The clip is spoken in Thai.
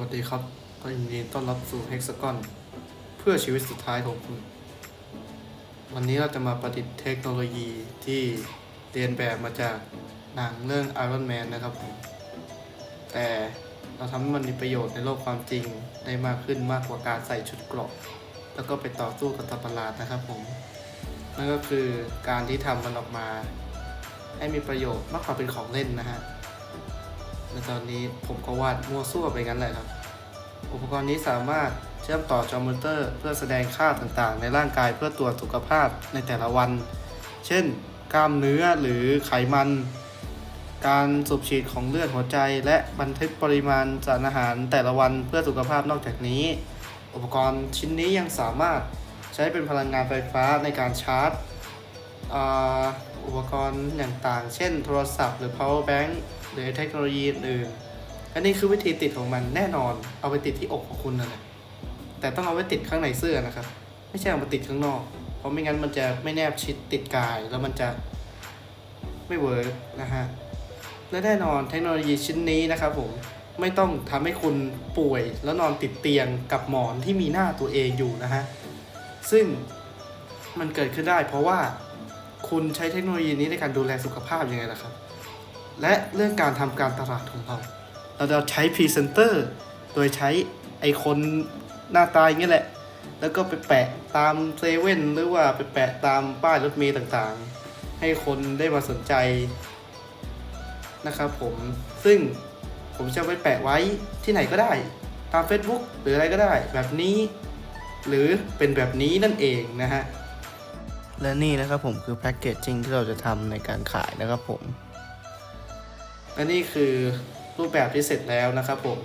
วัสดีครับก็ยินดีต้อนรับสู่ Hexagon เพื่อชีวิตสุดท้ายของคุณ วันนี้เราจะมาประดิษฐ์เทคโนโลยีที่เรียนแบบมาจากหนังเรื่อง Iron Man นะครับผม แต่เราทำให้มันมีประโยชน์ในโลกความจริงได้มากขึ้นมากกว่าการใส่ชุดเกราะ แล้วก็ไปต่อสู้กับตัดประหลาดนะครับผม นั่นก็คือการที่ทำมันออกมา ให้มีประโยชน์มากกว่าเป็นของเล่นนะฮะ ในตอนนี้ผมก็วาดมั่วซั่วไปงั้นเลยครับ อุปกรณ์นี้สามารถเชื่อมต่อจอมอนเตอร์ เพื่อแสดงค่าต่างๆ ในร่างกายเพื่อตรวจสุขภาพในแต่ละวัน เช่น กล้ามเนื้อหรือไขมัน การสูบฉีดของเลือดหัวใจ และบันทึกปริมาณสารอาหารแต่ละวันเพื่อสุขภาพนอกจากนี้ อุปกรณ์ชิ้นนี้ยังสามารถใช้เป็นพลังงานไฟฟ้าในการชาร์จ อุปกรณ์อย่างต่าง เช่นโทรศัพท์หรือ power bank หรือเทคโนโลยีอื่นอันนี้คือวิธีติดของมันแน่นอน เอาไปติดที่อกของคุณนั่นแหละแต่ต้องเอาไว้ติดข้างในเสื้อนะครับ ไม่ใช่เอามาติดข้างนอก เพราะไม่งั้นมันจะไม่แนบชิดติดกายแล้วมันจะไม่เวิร์กนะฮะและแน่นอนเทคโนโลยีชิ้นนี้นะครับผมไม่ต้องทำให้คุณป่วยแล้วนอนติดเตียงกับหมอนที่มีหน้าตัวเองอยู่นะฮะซึ่งมันเกิดขึ้นได้เพราะว่า คุณใช้เทคโนโลยีนี้ในการดูแลสุขภาพยังไงล่ะครับ และเรื่องการทำการตลาดของเรา เราจะใช้พรีเซนเตอร์โดยใช้ไอคนหน้าตาอย่างนี้แหละ แล้วก็ไปแปะตามเซเว่นหรือว่าไปแปะตามป้ายรถเมล์ต่างๆ ให้คนได้มาสนใจนะครับผมซึ่งผมจะไปแปะไว้ที่ไหนก็ได้ ตาม Facebook หรืออะไรก็ได้ แบบนี้ หรือเป็นแบบนี้นั่นเองนะฮะ และนี่นะครับผมคือแพ็กเกจจริงที่เราจะทำในการขายนะครับผมและนี่คือรูปแบบที่เสร็จแล้วนะครับผม